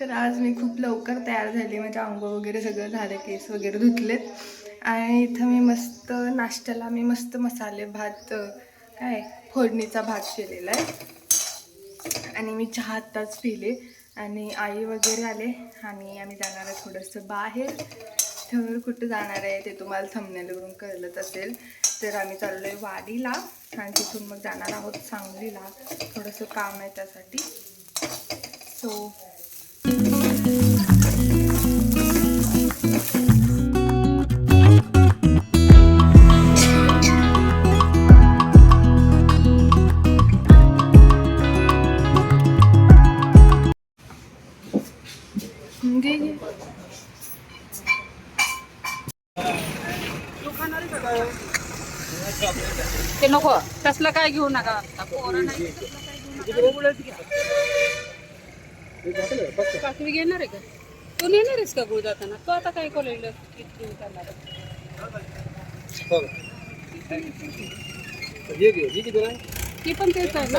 तर आज मी खूप लवकर तयार झाले. म्हणजे आंघोळ वगैरे सगळं झालं केस वगैरे धुतलेत. आणि इथं मी मस्त नाश्त्याला मी मस्त मसाले भात काय फोडणीचा भात केलेला आहे. आणि मी चहा आत्ताच पिले. आणि आई वगैरे आले. आणि आम्ही जाणार आहे थोडंसं बाहेर. तर कुठं जाणार आहे ते तुम्हाला थंबनेलवरून कळलंच असेल. तर आम्ही चाललो आहे वाडीला. आणि तिथून मग जाणार आहोत सांगलीला. थोडंसं काम आहे त्यासाठी. सो घे घे ते नको. तसलं काय घेऊ नका. आता पोरं नाही पाचवी घेणार आहे का? तू नेणार आहेस का गुळ जाताना? तू आता काय कॉलेजला किती करणार आहे? ती पण तेच आहे ना.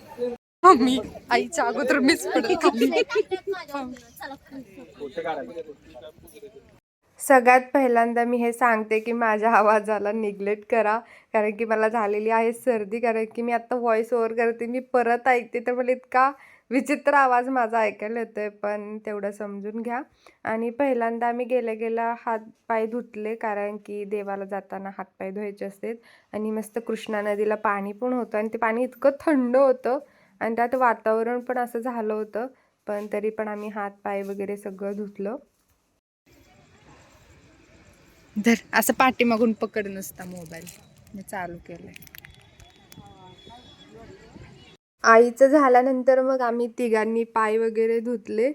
मी आईच्या अगोदर मीच पडत सगळ्यात पहिल्यांदा मी हे सांगते की माझ्या आवाजाला निग्लेक्ट करा कारण की मला झालेली आहे सर्दी कारण की मी आता व्हॉइस ओव्हर करते मी परत ऐकते तर मला इतका विचित्र आवाज माझा ऐकायला येतोय पण तेवढं समजून घ्या. आणि पहिल्यांदा मी गेल्या गेल्या हात पाय धुतले कारण की देवाला जाताना हातपाय धुवायचे असतात. आणि मस्त कृष्णा नदीला पाणी पण होतं आणि ते पाणी इतकं थंड होतं आणि त्यात वातावरण पण असं झालं होतं पण तरी पण आम्ही हात पाय वगैरे सगळं धुतलं. धर असं पाठीमागून पकड नसता मोबाईल. मी चालू केलंय. आईचं झाल्यानंतर मग आम्ही तिघांनी पाय वगैरे धुतले.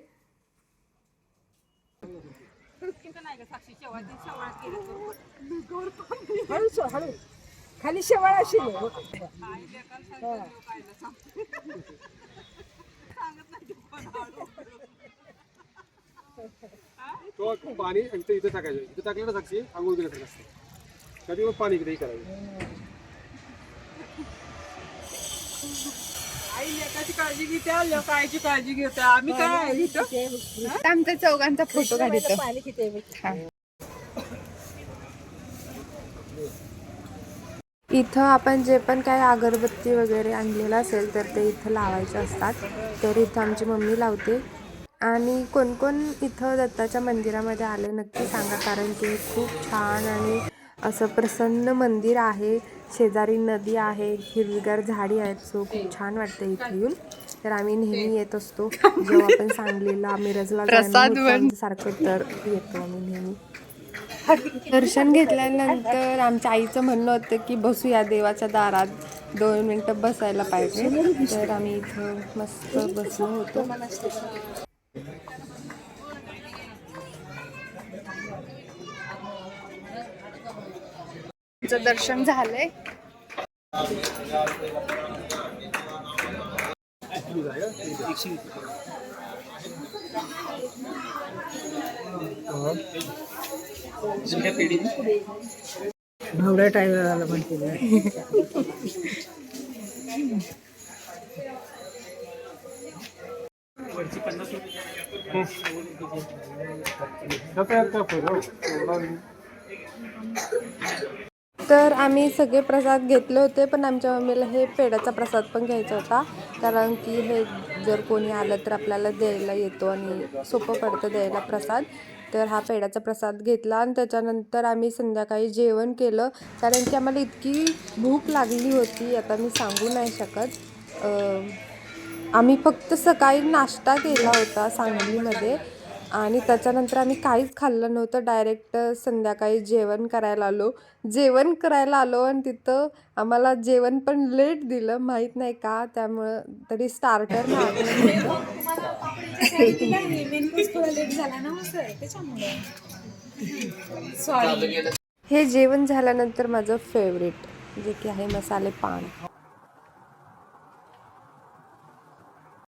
खाली शेवाळ अशी तो पाणी इथं इथं टाकायचं. इथं टाकलं ना साक्षी आंघोळ केल्यासारखं असतं कधी मग पाणी इकडे करायचं. आई लेकाची काळजी घेते लोक आईची काळजी घेते. आम्ही काय इथं? आमच्या चौघांचा फोटो काढतो. पाणी किती इथं आपण जे पण काय अगरबत्ती वगैरे आणलेलं असेल तर ते इथं लावायचे असतात. तर इथं आमची मम्मी लावते. आणि कोण कोण इथं दत्ताच्या मंदिरामध्ये आले नक्की सांगा कारण की खूप छान आणि असं प्रसन्न मंदिर आहे. शेजारी नदी आहे हिरवीगार झाडी आहेत. सो खूप छान वाटतं इथे येऊन. तर आम्ही नेहमी येत असतो. जेव्हा आपण सांगलीला मिरजला सारखं तर येतो आम्ही नेहमी. दर्शन घेतल्यानंतर आमच्या आईचं म्हणणं होतं की बसूया देवाच्या दारात. दोन मिनटं बसायला पाहिजे. तर आम्ही इथं मस्त बसलो होतो. आमचं दर्शन झालंय. भावड्या टायगरला म्हणते तर आम्ही सगळे प्रसाद घेतले होते पण आमच्या मम्मीला हे पेड्याचा प्रसाद पण घ्यायचा होता कारण की हे जर कोणी आलं तर आपल्याला द्यायला येतो आणि सोपं पडतं द्यायला प्रसाद. तर हा पेड्याचा प्रसाद घेतला आणि त्याच्यानंतर आम्ही संध्याकाळी जेवण केलं. कारण की आम्हाला इतकी भूक लागली होती आता मी सांगू नाही शकत. आम्ही फक्त सकाळी नाश्ता केला होता सांगलीमध्ये. आणि त्याच्यानंतर आम्ही काहीच खाल्लं नव्हतं. डायरेक्ट संध्याकाळी जेवण करायला आलो. जेवण करायला आलो आणि तिथं आम्हाला जेवण पण लेट दिलं. माहीत नाही का? त्यामुळं तरी स्टार्टर मागवलं हे जेवण झाल्यानंतर माझं फेवरेट जे की आहे मसाले पान.